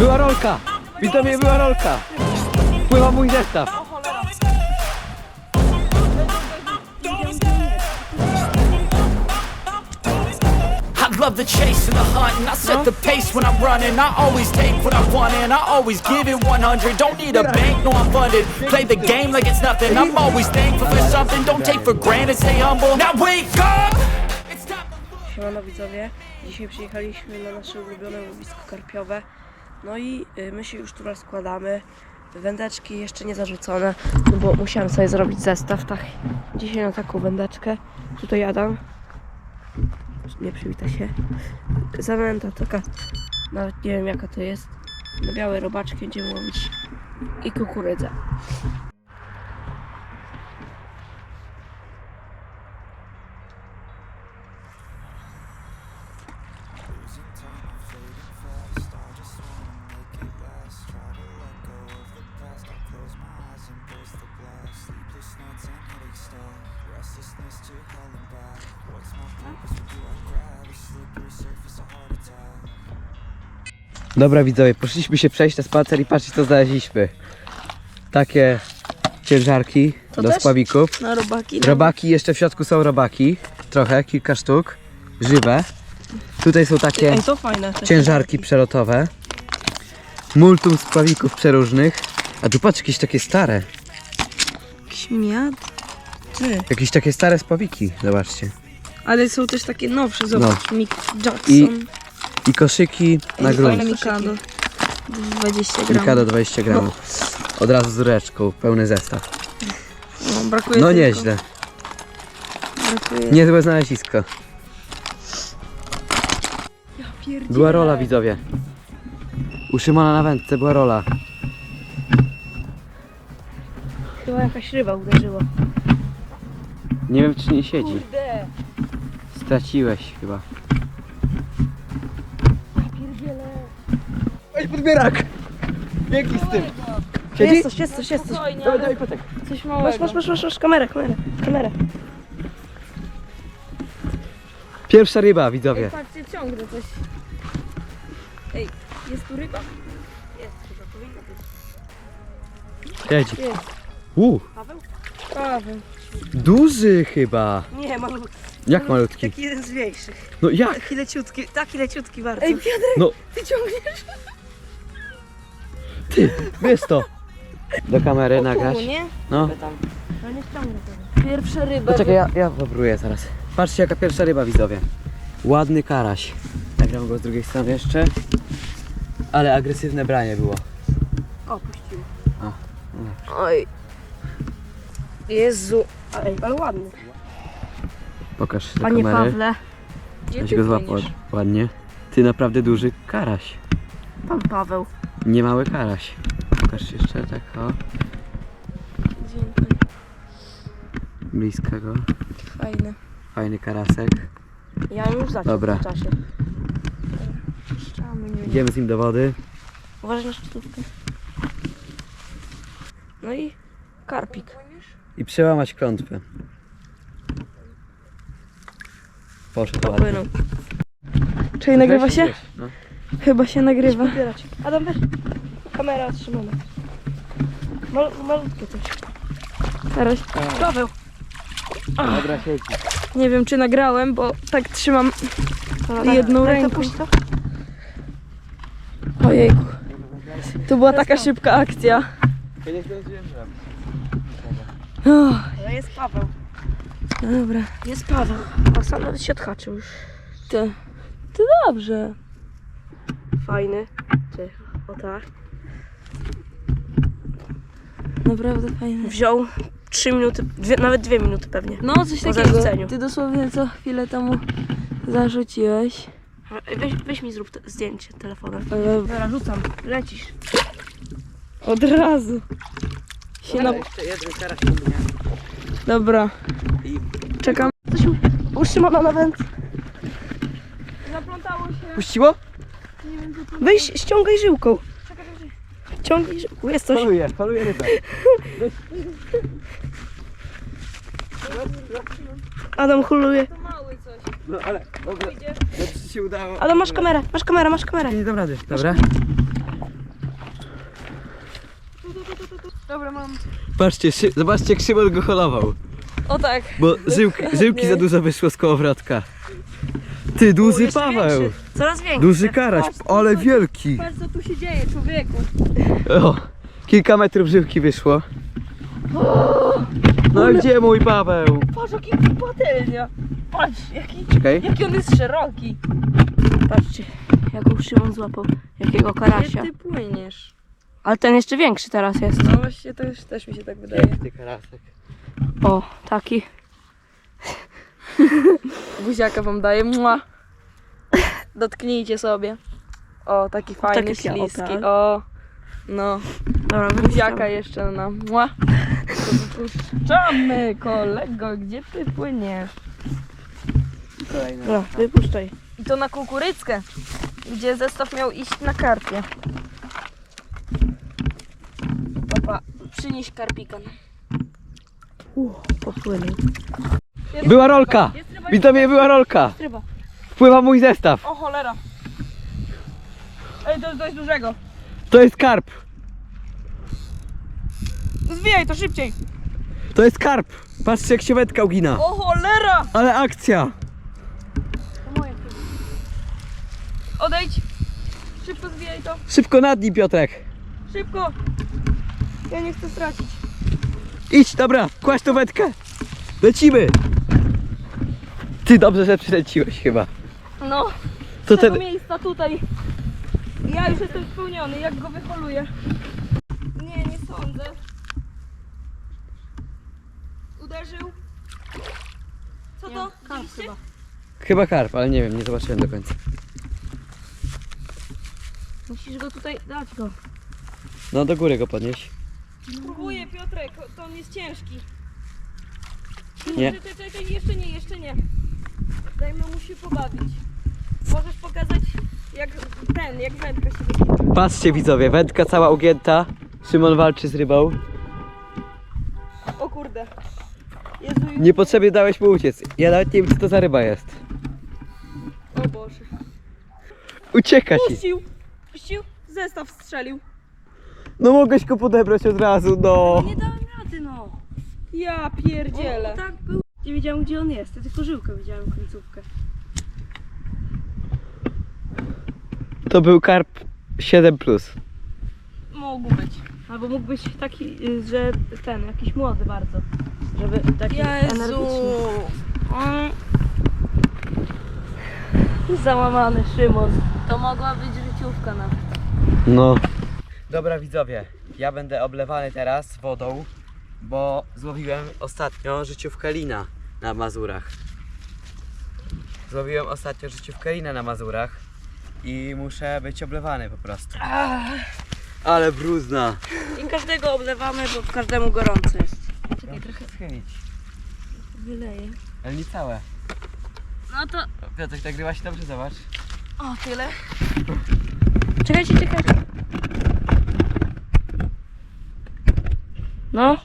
Była rolka! Widzowie, była rolka! Pływa mój zestaw! I love the chase and the hunt, and I set the pace when I'm running. I always take what I want, and I always give it 100. Don't need a bank, no I'm funded. Play the game like it's nothing. I'm always thankful for something. Don't take for granted, stay humble. Now wake up! Siemano widzowie, dzisiaj przyjechaliśmy na nasze ulubione łowisko karpiowe No i y, my się już tu rozkładamy. Wędeczki jeszcze nie zarzucone No bo musiałem sobie zrobić zestaw. Tak Dzisiaj na taką wędeczkę. Tutaj Adam. Nie przywita się. Zanęta taka. Nawet nie wiem jaka to jest. Na białe robaczki będziemy łowić I kukurydzę Dobra widzowie, poszliśmy się przejść na spacer i patrzcie co znaleźliśmy. Takie ciężarki To do też? spławików. Na robaki Robaki, jeszcze w środku są robaki. Trochę, kilka sztuk. Żywe. Tutaj są takie Ej, to fajne te ciężarki przelotowe. Multum spławików przeróżnych. A tu patrz, jakieś takie stare. Śmiad Ty Jakieś takie stare spławiki, zobaczcie. Ale są też takie nowsze, zobacz, Mick Jackson. I- I koszyki na grunt. Mikado. 20 gram. Mikado 20 gramów. Od razu z rureczką, pełny zestaw. No, brakuje No tylko. nieźle. Brakuje. Niezłe znalezisko. Ja pierdzielę. Była rola widzowie. U Szymona na wędce była rola. Chyba jakaś ryba uderzyła. Nie wiem czy nie siedzi. Kurde. Straciłeś chyba. Ja pierdzielę. Ej, podbierak! Jaki z tym? Jest coś, jest coś, jest coś. Dawaj, dawaj, potek. Coś małego. Masz, masz, masz, masz, masz kamerę, kamerę, kamerę. Pierwsza ryba widzowie. patrzcie, ciągnę coś. Ej, jest tu ryba? Jest chyba, powinna być. Siedzi. Jest. U, Paweł? Paweł. Duży chyba. Nie, malutki. Jak malutki? Taki jeden z większych. No jak? Taki leciutki, taki leciutki bardzo. Ej, Piotrek, No ty ciągniesz? ty, wiesz to. Do kamery nagrać. Tu, nie? No. Tam. No nie ściągnę tego. Pierwsza ryba. Poczekaj, ja, ja zaraz. Patrzcie jaka pierwsza ryba widzowie. Ładny karaś. Nagram go z drugiej strony jeszcze. Ale agresywne branie było. O, puścił. O, Oj. Jezu. Ej, ale ładny. Pokaż do Panie kamery. Pawle. Gdzie Weź ty go złap płyniesz? ład- ładnie. Ty naprawdę duży karaś. Pan Paweł. Nie mały karaś. Pokaż jeszcze tak o. Blisko go. Fajny. Fajny karasek. Ja już zaczął Dobra. w czasie. Puszczamy, nie Idziemy z nim do wody. Uważaj na szczytówkę. No i karpik. I przełamać klątwę. Poszedł ładnie. Popłynął. Czyli nagrywa się? No. Chyba się nagrywa. Zbierać. Adam, weź. Kamera otrzymana. Mal, malutkie coś. Teraz Paweł. Dobra, siedzi. nie wiem czy nagrałem, bo tak trzymam Dobra, jedną daj to ręką. puść to. Ojejku. To była taka szybka akcja. O, To jest Paweł. dobra. Jest Paweł. A sam nawet się odhaczył już. To, to dobrze. Fajny. Ty, o tak. Naprawdę fajne. Wziął 3 minuty, dwie, nawet 2 minuty pewnie. No coś Po takiego. zarzuceniu. Ty dosłownie co chwilę temu zarzuciłeś. Weź, weź mi zrób te, zdjęcie telefonem. Ale Dobra, rzucam. Lecisz. od razu. Się na... Jeszcze jeden karaś Dobra. I- Czekam. Coś utrzymano na węd. Zaplątało się. Puściło? Weź, ściągaj żyłką. Ściągaj żyłką. Jest coś. Faluje, faluje rybę. Adam huluje. Mały coś. No ale, dobra, ci się udało. Adam, masz kamerę, masz kamerę, masz kamerę. Nie dam rady. Dobra. Dobra, mam. Patrzcie, szy- zobaczcie jak Szymon go holował. O tak. Bo żyłki, żyłki za dużo wyszło z kołowrotka. Ty, duży Paweł. większy. Coraz większy. Duży karaś, ale wielki. Patrz co tu się dzieje, człowieku. O, kilka metrów żyłki wyszło. No i gdzie mój Paweł? Patrz jaki patelnia. Patrz jaki, Czekaj. jaki on jest szeroki. Patrzcie, jaką Szymon złapał. Jakiego Gdzie karasia. ty płyniesz? Ale ten jeszcze większy teraz jest. No właśnie też, też mi się tak wydaje. Ty karasek. O, taki. Buziaka wam daję. Mua. Dotknijcie sobie. O, taki fajny, Taki śliski. tak. O, no. Dobra, Buziaka jeszcze na mua. To wypuszczamy, kolego. Gdzie ty płyniesz? Dobra, wypuszczaj. I to na kukuryckę, gdzie zestaw miał iść na karpie. Przynieś karpika. Popłynął. Była rolka! Widzowie, była rolka! ryba. Wpływa mój zestaw. O cholera. Ej, to jest dość dużego. To jest karp. Zwijaj to szybciej. To jest karp. Patrzcie jak się wędka ugina. O cholera. Ale akcja. To moje Odejdź. Szybko zwijaj to. Szybko nad nim Piotrek. Szybko. Ja nie chcę stracić. Idź, dobra, kłaść tą wędkę. Lecimy. Ty dobrze, że przyleciłeś chyba. No, To z tego ten... miejsca tutaj. Ja już jestem spełniony, jak go wyholuję. Nie, nie sądzę. Uderzył. Co to? Widzieliście? Chyba karp, ale nie wiem, nie zobaczyłem do końca. Musisz go tutaj dać go. No do góry go podnieś. Próbuję, Piotrek, to on jest ciężki. Nie. Czekaj, czekaj, jeszcze nie, jeszcze nie. Dajmy mu się pobawić. Możesz pokazać, jak ten, jak wędka się wygląda. Patrzcie widzowie, wędka cała ugięta. Szymon walczy z rybą. O kurde. Jezu, już- Niepotrzebnie dałeś mu uciec. Ja nawet nie wiem co to za ryba jest. o Boże. Ucieka ci. Puścił, puścił, zestaw strzelił. No mogłeś go podebrać od razu, no. Nie dałem rady, no. Ja pierdzielę. o, tak był. Nie wiedziałem gdzie on jest, ja tylko żyłkę widziałem końcówkę. To był karp 7+. Plus. Mógł być. Albo mógł być taki, że ten, jakiś młody bardzo. Żeby taki Jezu. energiczny. Mm, Załamany Szymon. To mogła być życiówka nawet. No. Dobra widzowie, ja będę oblewany teraz wodą, bo złowiłem ostatnio życiówkę lina na Mazurach. Złowiłem ostatnio życiówkę lina na Mazurach i muszę być oblewany po prostu. Ale brudna. I każdego oblewamy, bo każdemu gorąco jest. Czekaj, trochę schylić. Wyleję. Ale nie całe. No to... Piotrek, nagrywa się dobrze, zobacz. O, tyle. Czekajcie, czekajcie. No,